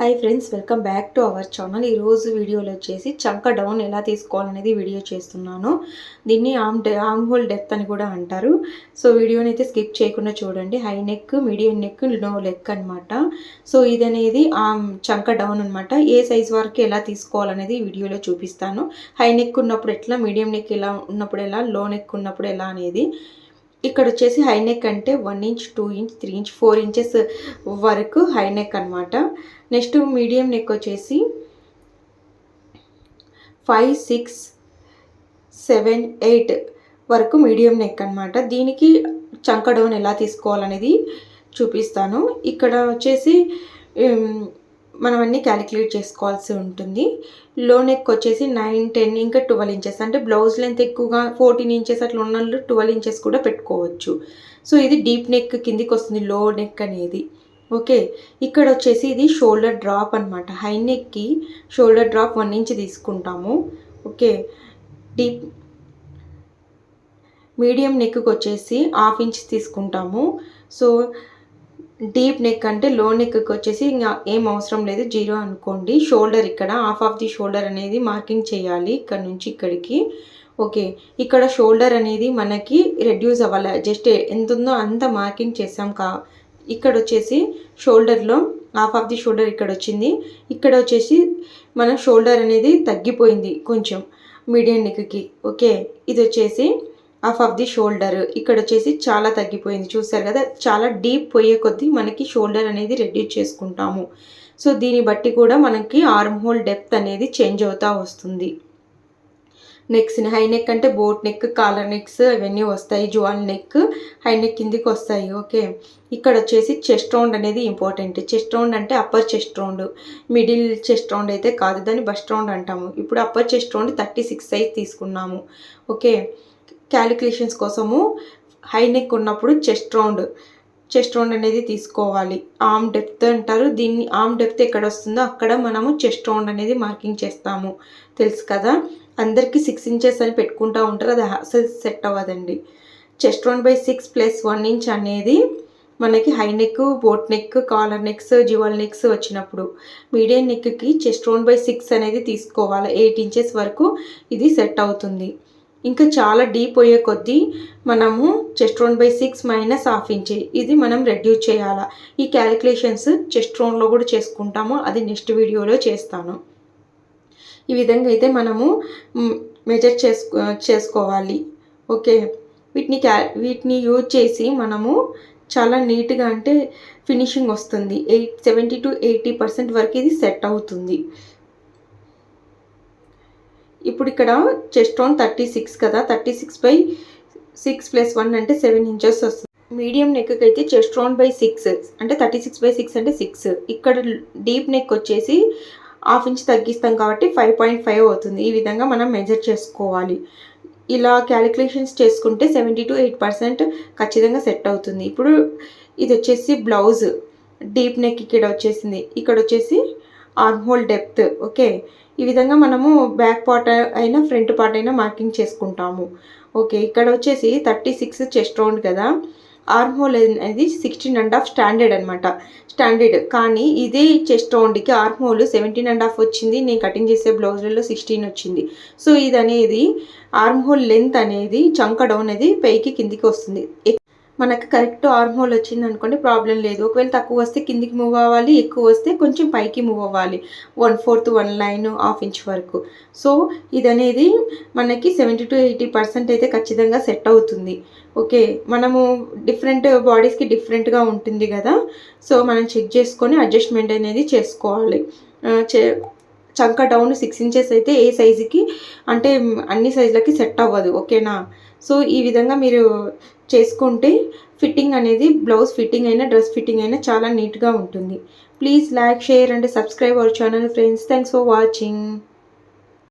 Hi friends welcome back to our channel ఈరోజు వీడియోలో వచ్చేసి చంక డౌన్ ఎలా తీసుకోవాలనేది వీడియో చేస్తున్నాను. దీన్ని ఆమ్ డె ఆమ్ హోల్ డెప్త్ అని కూడా అంటారు. సో వీడియోని అయితే స్కిప్ చేయకుండా చూడండి. High neck medium neck no neck అనమాట సో ఇది అనేది ఆమ్ చంక డౌన్ అనమాట ఏ సైజ్ వరకు ఎలా తీసుకోవాలనేది వీడియోలో చూపిస్తాను. హై నెక్ ఉన్నప్పుడు ఎట్లా మీడియం నెక్ ఎలా ఉన్నప్పుడు ఎలా లో నెక్ ఉన్నప్పుడు ఎలా అనేది ఇక్కడ వచ్చేసి హై నెక్ అంటే one inch two inch three inch four inches వరకు హై నెక్ అనమాట నెక్స్ట్ మీడియం నెక్ వచ్చేసి ఫైవ్ సిక్స్ సెవెన్ ఎయిట్ వరకు మీడియం నెక్ అనమాట దీనికి చంక డౌన్ ఎలా తీసుకోవాలనేది చూపిస్తాను. ఇక్కడ వచ్చేసి మనం అన్నీ క్యాలిక్యులేట్ చేసుకోవాల్సి ఉంటుంది. లో నెక్ వచ్చేసి నైన్ టెన్ ఇంకా ట్వెల్వ్ ఇంచెస్ అంటే బ్లౌజ్ లెంత్ ఎక్కువగా ఫోర్టీన్ ఇంచెస్ అట్లా ఉన్న ట్వెల్వ్ ఇంచెస్ కూడా పెట్టుకోవచ్చు. సో ఇది డీప్ నెక్ కిందికి వస్తుంది లో నెక్ అనేది. ఓకే ఇక్కడ వచ్చేసి ఇది షోల్డర్ డ్రాప్ అనమాట హై నెక్కి షోల్డర్ డ్రాప్ వన్ ఇంచ్ తీసుకుంటాము. ఓకే డీప్ మీడియం నెక్కి వచ్చేసి హాఫ్ ఇంచ్ తీసుకుంటాము. సో డీప్ నెక్ అంటే లో నెక్కి వచ్చేసి ఇంకా ఏం అవసరం లేదు జీరో అనుకోండి. షోల్డర్ ఇక్కడ హాఫ్ ఆఫ్ ది షోల్డర్ అనేది మార్కింగ్ చేయాలి ఇక్కడ నుంచి ఇక్కడికి. ఓకే ఇక్కడ షోల్డర్ అనేది మనకి రెడ్యూస్ అవ్వాలి. జస్ట్ ఎంత ఉందో అంత మార్కింగ్ చేసాం కా ఇక్కడ వచ్చేసి షోల్డర్లో హాఫ్ ఆఫ్ ది షోల్డర్ ఇక్కడ వచ్చింది. ఇక్కడ వచ్చేసి మన షోల్డర్ అనేది తగ్గిపోయింది కొంచెం మీడియం నెక్కి. ఓకే ఇది వచ్చేసి హాఫ్ ఆఫ్ ది షోల్డర్ ఇక్కడ వచ్చేసి చాలా తగ్గిపోయింది. చూసారు కదా? చాలా డీప్ పోయే కొద్దీ మనకి షోల్డర్ అనేది రెడ్యూస్ చేసుకుంటాము. సో దీన్ని బట్టి కూడా మనకి ఆర్మ్ హోల్ డెప్త్ అనేది చేంజ్ అవుతూ వస్తుంది. నెక్స్ హై నెక్ అంటే బోట్ నెక్ కాలర్ నెక్స్ అవన్నీ వస్తాయి. జువాల్ నెక్ హై నెక్ కిందికి వస్తాయి. ఓకే ఇక్కడ వచ్చేసి చెస్ట్ రౌండ్ అనేది ఇంపార్టెంట్ చెస్ట్ రౌండ్ అంటే upper chest round middle chest round అయితే కాదు. దాన్ని బస్ట్ రౌండ్ అంటాము. ఇప్పుడు upper chest round thirty six size తీసుకున్నాము. ఓకే క్యాలిక్యులేషన్స్ కోసము హై నెక్ ఉన్నప్పుడు చెస్ట్ రౌండ్. చెస్ట్ రౌండ్ అనేది తీసుకోవాలి. ఆమ్ డెప్త్ అంటారు. దీన్ని ఆమ్ డెప్త్ ఎక్కడ వస్తుందో అక్కడ మనము చెస్ట్ రౌండ్ అనేది మార్కింగ్ చేస్తాము. తెలుసు కదా? అందరికీ సిక్స్ ఇంచెస్ అని పెట్టుకుంటూ ఉంటారు. అది అసలు సెట్ అవ్వదండి. Chest round by six plus one inch అనేది మనకి high neck boat neck collar necks jewel necks వచ్చినప్పుడు మీడియం నెక్కి చెస్ట్ రౌండ్ బై సిక్స్ అనేది తీసుకోవాలి. ఎయిట్ ఇంచెస్ వరకు ఇది సెట్ అవుతుంది. ఇంకా చాలా డీప్ అయ్యే కొద్దీ మనము chest by six minus half inch ఇది మనం రెడ్యూస్ చేయాలా. ఈ క్యాలిక్యులేషన్స్ చెస్ట్ కూడా చేసుకుంటాము. అది నెక్స్ట్ వీడియోలో చేస్తాను. ఈ విధంగా అయితే మనము మెజర్ చేసుకో చేసుకోవాలి. ఓకే. వీటిని క్యా వీటిని యూజ్ చేసి మనము చాలా నీట్గా అంటే ఫినిషింగ్ వస్తుంది. Eight seventy to eighty percent వరకు ఇది సెట్ అవుతుంది. ఇప్పుడు ఇక్కడ చెస్ట్ రౌండ్ థర్టీ సిక్స్ కదా thirty six by six plus one అంటే సెవెన్ ఇంచెస్ వస్తుంది. మీడియం నెక్కి అయితే చెస్ట్ రౌండ్ బై సిక్స్ అంటే థర్టీ సిక్స్ బై సిక్స్ అంటే సిక్స్. ఇక్కడ డీప్ నెక్ వచ్చేసి హాఫ్ ఇంచ్ తగ్గిస్తాం కాబట్టి ఫైవ్ పాయింట్ ఫైవ్ అవుతుంది. ఈ విధంగా మనం మెజర్ చేసుకోవాలి. ఇలా క్యాలిక్యులేషన్స్ చేసుకుంటే సెవెంటీ టు ఎయిట్ పర్సెంట్ ఖచ్చితంగా సెట్ అవుతుంది. ఇప్పుడు ఇది వచ్చేసి బ్లౌజ్. డీప్ నెక్ ఇక్కడ వచ్చేసింది. ఇక్కడ వచ్చేసి ఆర్మ్ హోల్ డెప్త్ ఓకే? ఈ విధంగా మనము బ్యాక్ పార్ట్ అయినా ఫ్రంట్ పార్ట్ అయినా మార్కింగ్ చేసుకుంటాము. ఓకే ఇక్కడ వచ్చేసి థర్టీ సిక్స్ చెస్ట్ రౌండ్ కదా. ఆర్మ్ హోల్ అనేది సిక్స్టీన్ అండ్ హాఫ్ స్టాండర్డ్ అనమాట స్టాండర్డ్ కానీ ఇదే chest రౌండ్కి arm hole seventeen and half వచ్చింది. నేను కటింగ్ చేసే బ్లౌజ్లలో సిక్స్టీన్ వచ్చింది. సో ఇది అనేది ఆర్మ్ హోల్ లెంత్ అనేది చంక డౌన్ అనేది పైకి కిందికి వస్తుంది. మనకు కరెక్ట్ ఆర్మ్ హోల్ వచ్చింది అనుకోండి ప్రాబ్లం లేదు. ఒకవేళ తక్కువ వస్తే కిందికి మూవ్ అవ్వాలి ఎక్కువ వస్తే కొంచెం పైకి మూవ్ అవ్వాలి. One fourth one line half inch వరకు. సో ఇది అనేది మనకి సెవెంటీ టు ఎయిటీ పర్సెంట్ అయితే ఖచ్చితంగా సెట్ అవుతుంది. ఓకే మనము డిఫరెంట్ బాడీస్కి డిఫరెంట్గా ఉంటుంది కదా? సో మనం చెక్ చేసుకొని అడ్జస్ట్మెంట్ అనేది చేసుకోవాలి. చే చంక డౌన్ సిక్స్ ఇంచెస్ అయితే ఏ సైజుకి అంటే అన్ని సైజులకి సెట్ అవ్వదు. ఓకేనా సో ఈ విధంగా మీరు చేసుకుంటే ఫిట్టింగ్ అనేది బ్లౌజ్ ఫిట్టింగ్ అయినా డ్రెస్ ఫిట్టింగ్ అయినా చాలా నీట్గా ఉంటుంది. Please like share and subscribe our channel friends. Thanks for watching